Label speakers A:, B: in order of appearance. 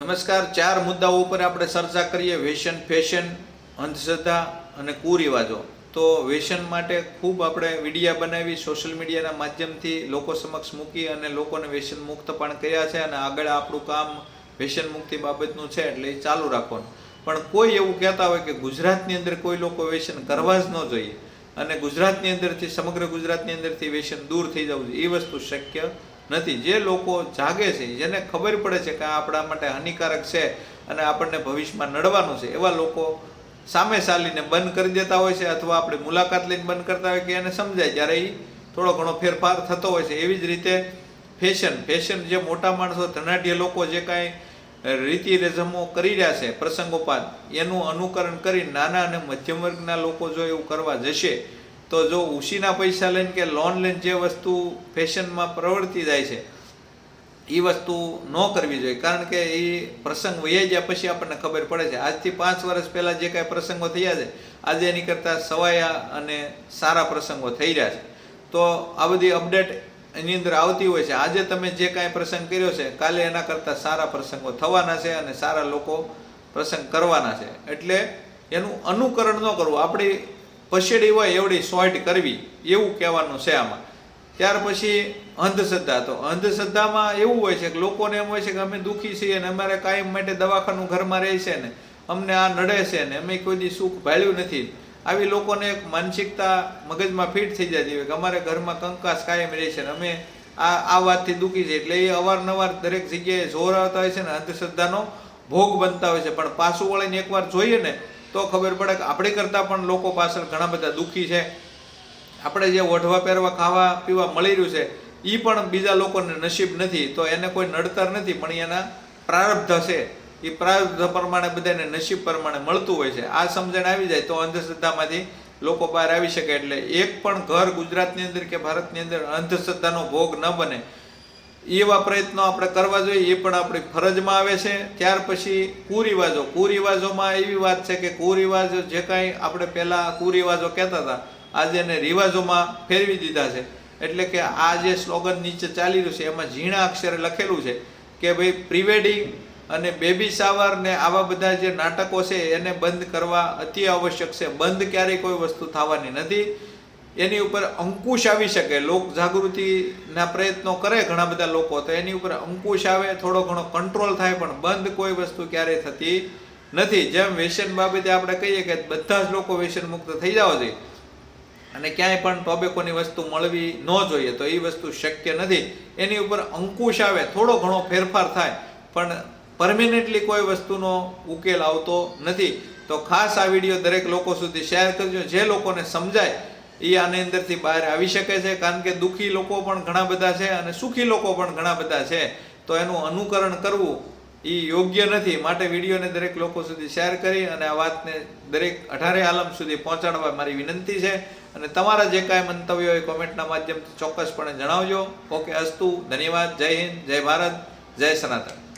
A: નમસ્કાર, ચાર મુદ્દાઓ ઉપર આપણે ચર્ચા કરીએ. વેશન ફેશન, અંધશ્રદ્ધા અને કુરિવાજો. તો વેસન માટે ખૂબ આપણે વિડીયા બનાવી, સોશિયલ મીડિયાના માધ્યમથી લોકો સમક્ષ મૂકી અને લોકોને વેશન મુક્ત પણ કર્યા છે અને આગળ આપણું કામ વેશન મુક્તિ બાબતનું છે એટલે એ ચાલુ રાખવાનું. પણ કોઈ એવું કહેતા હોય કે ગુજરાતની અંદર કોઈ લોકો વ્યસન કરવા જ ન જોઈએ. અને ગુજરાતની અંદરથી, સમગ્ર ગુજરાતની અંદરથી વેશન દૂર થઈ જવું જોઈએ. એ વસ્તુ શક્ય નથી. જે લોકો જાગે છે, જેને ખબર પડે છે કે આ આપણા માટે હાનિકારક છે અને આપણને ભવિષ્યમાં નડવાનું છે, એવા લોકો સામે ચાલીને બંધ કરી દેતા હોય છે અથવા આપણે મુલાકાત લઈને બંધ કરતા હોય કે એને સમજાય. જ્યારે એ થોડો ઘણો ફેરફાર થતો હોય છે. એવી જ રીતે ફેશન. ફેશન જે મોટા માણસો, ધનાઢ્ય લોકો જે કાંઈ રીતિ રસમો કરી રહ્યા છે, પ્રસંગોપાત, એનું અનુકરણ કરી નાના અને મધ્યમ વર્ગના લોકો જો એવું કરવા જશે તો જો ઉશીના પૈસા લઈને કે લોન લઈને જે વસ્તુ ફેશનમાં પ્રવર્તી જાય છે, એ વસ્તુ ન કરવી જોઈએ. કારણ કે એ પ્રસંગ વહી ગયા પછી આપણને ખબર પડે છે. આજથી પાંચ વર્ષ પહેલાં જે કાંઈ પ્રસંગો થયા છે, આજે એની કરતાં સવાયા અને સારા પ્રસંગો થઈ રહ્યા છે. તો આ બધી અપડેટ એની અંદર આવતી હોય છે. આજે તમે જે કાંઈ પ્રસંગ કર્યો છે, કાલે એના કરતાં સારા પ્રસંગો થવાના છે અને સારા લોકો પ્રસંગ કરવાના છે. એટલે એનું અનુકરણ ન કરવું. આપણી પછેડી હોય એવડી સોટ કરવી, એવું કહેવાનું છે આમાં. ત્યાર પછી અંધશ્રદ્ધા, તો અંધશ્રદ્ધામાં એવું હોય છે કે લોકોને એમ હોય છે કે અમે દુઃખી છીએ અને અમારે કાયમ માટે દવાખાનું ઘરમાં રહે છે ને, અમને આ નડે છે ને, અમે કોઈ દી સુખ ભાળ્યું નથી. આવી લોકોને એક માનસિકતા મગજમાં ફિટ થઈ જતી હોય કે અમારે ઘરમાં કંકાસ કાયમ રહે છે ને, અમે આ આ વાતથી દુઃખી છે એટલે એ અવારનવાર દરેક જગ્યાએ જોર આવતા હોય છે ને અંધશ્રદ્ધાનો ભોગ બનતા હોય છે. પણ પાછું વળીને એકવાર જોઈએ ને તો ખબર પડે કે આપણી કરતાં પણ લોકો પાછળ ઘણા બધા દુઃખી છે. આપણે જે ઓઢવા, પહેરવા, ખાવા, પીવા મળી રહ્યું છે એ પણ બીજા લોકોને નસીબ નથી. તો એને કોઈ નડતર નથી, પણ એના પ્રારબ્ધ છે એ પ્રારબ્ધ પ્રમાણે બધાને નસીબ પ્રમાણે મળતું હોય છે. આ સમજણ આવી જાય તો અંધશ્રદ્ધામાંથી લોકો બહાર આવી શકે. એટલે એક પણ ઘર ગુજરાતની અંદર કે ભારતની અંદર અંધશ્રદ્ધાનો ભોગ ન બને. એવા પ્રયત્નો આપણે કરવા જોઈએ, એ પણ આપણી ફરજમાં આવે છે. ત્યાર પછી કુરિવાજો. કુરિવાજોમાં એવી વાત છે કે કુરિવાજો જે કાંઈ આપણે પહેલાં કુરિવાજો કહેતા હતા, આજે એને રિવાજોમાં ફેરવી દીધા છે. એટલે કે આ જે સ્લોગન નીચે ચાલી રહ્યું છે, એમાં ઝીણા અક્ષરે લખેલું છે કે ભાઈ, પ્રિવેડિંગ અને બેબી શાવર ને આવા બધા જે નાટકો છે, એને બંધ કરવા અતિ આવશ્યક છે. બંધ ક્યારેય કોઈ વસ્તુ થવાની નથી. એની ઉપર અંકુશ આવી શકે. લોક જાગૃતિના પ્રયત્નો કરે ઘણા બધા લોકો, તો એની ઉપર અંકુશ આવે, થોડો ઘણો કંટ્રોલ થાય, પણ બંધ કોઈ વસ્તુ ક્યારેય થતી નથી. જેમ વ્યસન બાબતે આપણે કહીએ કે બધા જ લોકો વ્યસન મુક્ત થઈ જાવ જોઈએ અને ક્યાંય પણ ટોબેકોની વસ્તુ મળવી ન જોઈએ, તો એ વસ્તુ શક્ય નથી. એની ઉપર અંકુશ આવે, થોડો ઘણો ફેરફાર થાય, પણ પરમેનન્ટલી કોઈ વસ્તુનો ઉકેલ આવતો નથી. તો ખાસ આ વીડિયો દરેક લોકો સુધી શેર કરજો. જે લોકોને સમજાય એ આની અંદરથી બહાર આવી શકે છે, કારણ કે દુઃખી લોકો પણ ઘણા બધા છે અને સુખી લોકો પણ ઘણા બધા છે. તો એનું અનુકરણ કરવું એ યોગ્ય નથી. માટે વિડીયોને દરેક લોકો સુધી શેર કરી અને આ વાતને દરેક અઢારે આલમ સુધી પહોંચાડવા મારી વિનંતી છે. અને તમારા જે કાંઈ મંતવ્યો હોય કોમેન્ટના માધ્યમથી ચોક્કસપણે જણાવજો. ઓકે, અસ્તુ, ધન્યવાદ, જય હિન્દ, જય ભારત, જય સનાતન.